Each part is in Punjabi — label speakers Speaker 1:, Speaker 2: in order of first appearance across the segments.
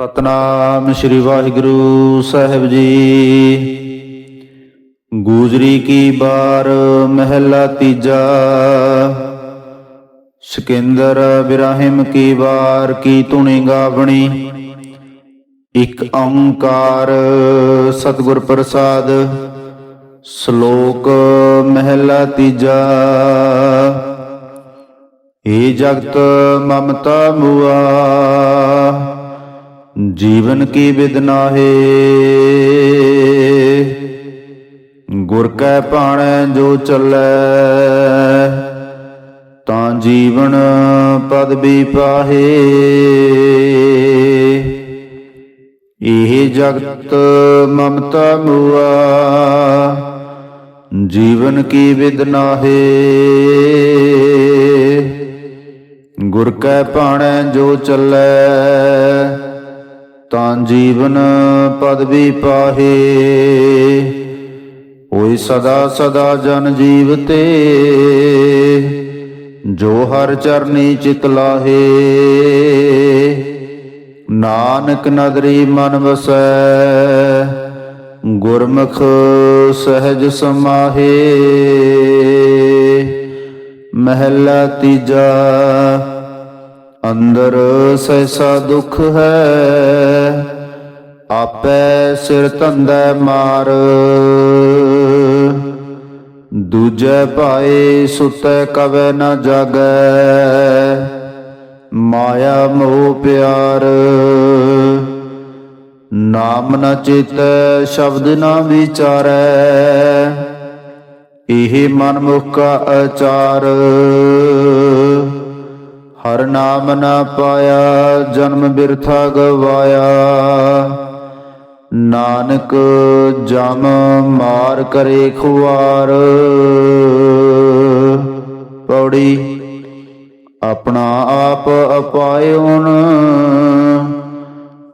Speaker 1: ਸਤਨਾਮ ਸ੍ਰੀ ਵਾਹਿਗੁਰੂ ਸਾਹਿਬ ਜੀ। ਗੂਜਰੀ ਕੀ ਬਾਰ, ਮਹਿਲਾ ਤੀਜਾ। ਸਿਕੰਦਰ ਬਿਰਾਹਿਮ ਕੀ ਵਾਰ, ਕੀ ਧੁਨੀ ਗਾਵਣੀ। ਇਕ ਓੰਕਾਰ ਸਤਿਗੁਰ ਪ੍ਰਸਾਦ, ਸ਼ਲੋਕ ਮਹਿਲਾ ਤੀਜਾ। ਏ ਜਗਤ ਮਮਤਾ ਮੁਆ। ਜੀਵਨ ਕੀ ਵਿਦਨਾ ਹੈ ਗੁਰ ਕੈ ਭਾਣੈ ਜੋ ਚੱਲੈ, ਤਾਂ ਜੀਵਨ ਪਦ ਵੀ ਪਾਹੇ। ਇਹ ਜਗਤ ਮਮਤਾ ਮੁਆ, ਜੀਵਨ ਕੀ ਵਿਦਨਾ ਹੈ ਗੁਰ ਕੈ ਭਾਣੈ ਜੋ ਚੱਲੈ ਤਾਂ ਜੀਵਨ ਪਦਵੀ ਪਾਹੇ। ਹੋਈ ਸਦਾ ਸਦਾ ਜਨ ਜੀਵ ਤੇ, ਜੋ ਹਰ ਚਰਨੀ ਚਿਤ ਲਾਹੇ। ਨਾਨਕ ਨਦਰੀ ਮਨ ਵਸੈ, ਗੁਰਮੁਖ ਸਹਿਜ ਸਮਾਹੇ। ਮਹਿਲਾ ਤੀਜਾ ਅੰਦਰ ਸੈਸਾ ਦੁਖ ਹੈ, ਆਪੈ ਸਿਰ ਧੰਦਾ ਮਾਰ। ਦੂਜੇ ਭਾਏ ਸੁਤੈ ਕਵੇ ਨ ਜਾਗੈ, ਮਾਇਆ ਮੋਹ ਪਿਆਰ। ਨਾਮ ਨ ਚਿਤੈ, ਸ਼ਬਦ ਨ ਵਿਚਾਰੈ, ਇਹ ਮਨ ਮੁਖ ਕਾ ਅਚਾਰ। ਹਰ ਨਾਮ ਨਾ ਪਾਇਆ, ਜਨਮ ਬਿਰਥਾ ਗਵਾਇਆ। ਨਾਨਕ ਜਮ ਮਾਰ ਕਰੇ ਖੁਆਰ। ਪੌੜੀ ਆਪਣਾ ਆਪ ਅਪਾਇਓਨ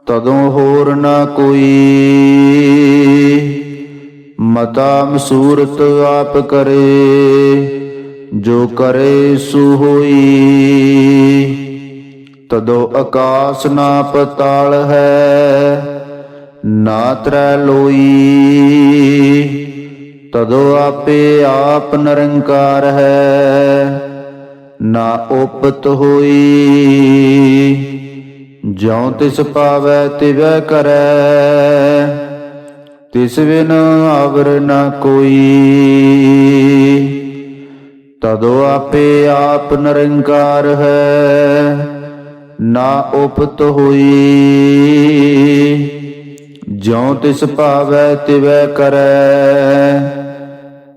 Speaker 1: ਤਦੋਂ ਹੋਰ ਨਾ ਕੋਈ। ਮਤਾ ਮਸੂਰਤ ਆਪ ਕਰੇ। ਜੋ ਕਰੇ ਸੋ ਹੋਈ। ਤਦੋ ਆਕਾਸ ਨਾ ਪਤਾਲ ਹੈ ਨਾ ਤਰੈ ਲੋਈ। ਤਦੋ ਆਪੇ ਆਪ ਨਿਰੰਕਾਰ ਹੈ, ਨਾ ਉਪਤ ਹੋਈ। ਜਿਉ ਤਿਸ ਪਾਵੈ, ਤਿਵੈ ਕਰੈ, ਤਿਸ ਬਿਨ ਆਵਰ ਨ ਕੋਈ। ਤਦੋ ਆਪੇ ਆਪ ਨਿਰੰਕਾਰ ਹੈ, ਨਾ ਉਪਤ ਹੋਈ। ਜਿਉ ਤਿਸ ਭਾਵੈ ਤਿਵੈ ਕਰੈ,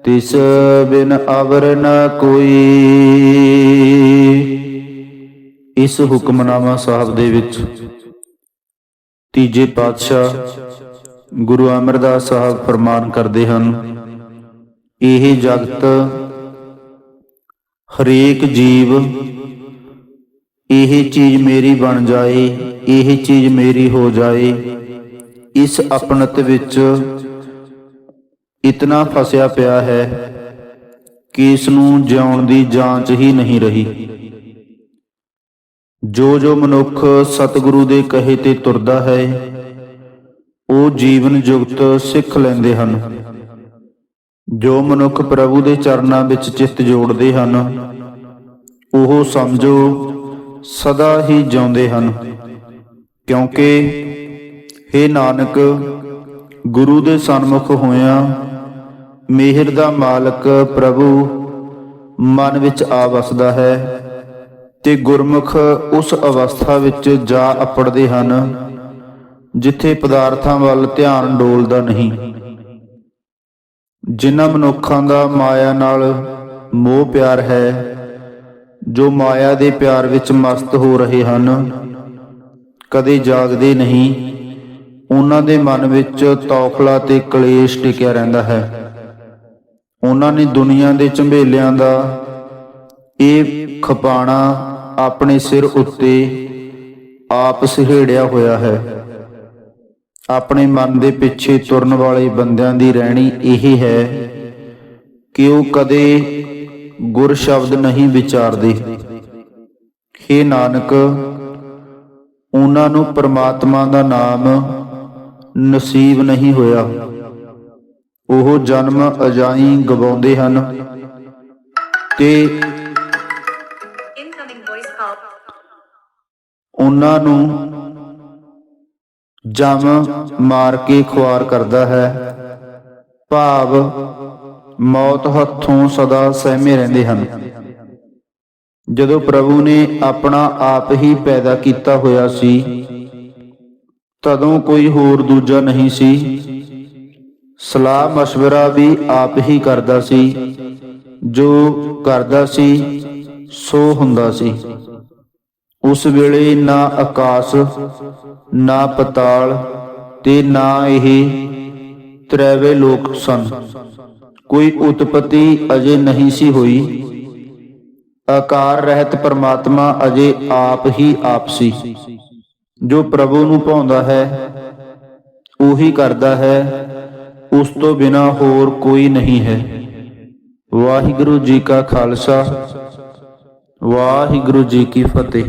Speaker 1: ਤਿਸ ਬਿਨ ਅਵਰ ਨ ਕੋਈ। ਇਸ ਹੁਕਮਨਾਮਾ ਸਾਹਿਬ ਦੇ ਵਿੱਚ ਤੀਜੇ ਪਾਤਸ਼ਾਹ ਗੁਰੂ ਅਮਰਦਾਸ ਸਾਹਿਬ ਫਰਮਾਨ ਕਰਦੇ ਹਨ, ਇਹ ਜਗਤ ਹਰੇਕ ਜੀਵ, ਇਹ ਚੀਜ਼ ਮੇਰੀ ਬਣ ਜਾਏ, ਇਹ ਚੀਜ਼ ਮੇਰੀ ਹੋ ਜਾਏ। ਇਸ ਆਪਣਤ ਵਿੱਚ ਇਤਨਾ ਫਸਿਆ ਪਿਆ ਹੈ ਕਿ ਇਸ ਨੂੰ ਜਿਉਣ ਦੀ ਜਾਂਚ ਹੀ ਨਹੀਂ ਰਹੀ। ਜੋ ਜੋ ਮਨੁੱਖ ਸਤਿਗੁਰੂ ਦੇ ਕਹੇ ਤੇ ਤੁਰਦਾ ਹੈ, ਉਹ ਜੀਵਨ ਜੁਗਤ ਸਿੱਖ ਲੈਂਦੇ ਹਨ। ਜੋ ਮਨੁੱਖ ਪ੍ਰਭੂ ਦੇ ਚਰਨਾਂ ਵਿੱਚ ਚਿੱਤ ਜੋੜਦੇ ਹਨ, ਉਹ ਸਮਝੋ ਸਦਾ ਹੀ ਜਿਉਂਦੇ ਹਨ। ਕਿਉਂਕਿ हे ਨਾਨਕ, ਗੁਰੂ ਦੇ ਸਨਮੁਖ ਹੋਇਆਂ ਮਿਹਰ ਦਾ ਮਾਲਕ ਪ੍ਰਭੂ ਮਨ ਵਿੱਚ ਆ ਵਸਦਾ ਹੈ ਤੇ ਗੁਰਮੁਖ ਉਸ ਅਵਸਥਾ ਵਿੱਚ ਜਾ ਅਪੜਦੇ ਹਨ, ਜਿੱਥੇ ਪਦਾਰਥਾਂ ਵੱਲ ਧਿਆਨ ਡੋਲਦਾ ਨਹੀਂ। ਜਿਨ੍ਹਾਂ ਮਨੁੱਖਾਂ ਦਾ ਮਾਇਆ ਨਾਲ ਮੋਹ ਪਿਆਰ ਹੈ, ਜੋ ਮਾਇਆ ਦੇ ਪਿਆਰ ਵਿੱਚ ਮਸਤ ਹੋ ਰਹੇ ਹਨ, ਕਦੇ ਜਾਗਦੇ ਨਹੀਂ। ਉਹਨਾਂ ਦੇ ਮਨ ਵਿੱਚ ਤੌਖਲਾ ਤੇ ਕਲੇਸ਼ ਟਿਕਿਆ ਰਹਿੰਦਾ ਹੈ। ਉਹਨਾਂ ਨੇ ਦੁਨੀਆ ਦੇ ਝੰਬੇਲਿਆਂ ਦਾ ਇਹ ਖਪਾਣਾ ਆਪਣੇ ਸਿਰ ਉੱਤੇ ਆਪ ਸਿਹੜਿਆ ਹੋਇਆ ਹੈ। ਆਪਣੇ ਮਨ ਦੇ ਪਿੱਛੇ ਤੁਰਨ ਵਾਲੇ ਬੰਦਿਆਂ ਦੀ ਰਹਿਣੀ ਇਹ ਹੈ ਕਿ ਉਹ ਕਦੇ ਗੁਰ ਸ਼ਬਦ ਨਹੀਂ ਵਿਚਾਰਦੇ हे ਨਾਨਕ ਉਹਨਾਂ ਨੂੰ ਪ੍ਰਮਾਤਮਾ ਦਾ ਨਾਮ ਨਸੀਬ ਨਹੀਂ ਹੋਇਆ ਉਹ ਜਨਮ ਅਜਾਈ ਗਵਾਉਂਦੇ ਹਨ ਤੇ. ਉਹਨਾਂ ਨੂੰ ਜਮ ਮਾਰ ਕੇ ਖੁਆਰ ਕਰਦਾ ਹੈ ਭਾਵ ਮੌਤ ਹੱਥੋਂ ਸਦਾ ਸਹਿਮੇ ਰਹਿੰਦੇ ਹਨ ਜਦੋਂ ਪ੍ਰਭੂ ਨੇ ਆਪਣਾ ਆਪ ਹੀ ਪੈਦਾ ਕੀਤਾ ਹੋਇਆ ਸੀ ਤਦੋਂ ਕੋਈ ਹੋਰ ਦੂਜਾ ਨਹੀਂ ਸੀ ਸਲਾਹ مشورہ ਵੀ ਆਪ ਹੀ ਕਰਦਾ ਸੀ ਜੋ ਕਰਦਾ ਸੀ ਸੋ ਹੁੰਦਾ ਸੀ ਉਸ ਵੇਲੇ ਨਾ ਆਕਾਸ਼, ਨਾ ਪਤਾਲ ਤੇ ਨਾ ਇਹ ਤ੍ਰੈਵੇ ਲੋਕ ਸਨ। ਕੋਈ ਉਤਪਤੀ ਅਜੇ ਨਹੀਂ ਸੀ ਹੋਈ। ਆਕਾਰ ਰਹਿਤ ਪਰਮਾਤਮਾ ਅਜੇ ਆਪ ਹੀ ਆਪ ਸੀ। ਜੋ ਪ੍ਰਭੂ ਨੂੰ ਭਾਉਂਦਾ ਹੈ, ਉਹੀ ਕਰਦਾ ਹੈ। ਉਸ ਤੋਂ ਬਿਨਾ ਹੋਰ ਕੋਈ ਨਹੀਂ ਹੈ। ਵਾਹਿਗੁਰੂ ਜੀ ਕਾ ਖਾਲਸਾ। ਵਾਹਿਗੁਰੂ ਜੀ ਕੀ ਫਤਿਹ।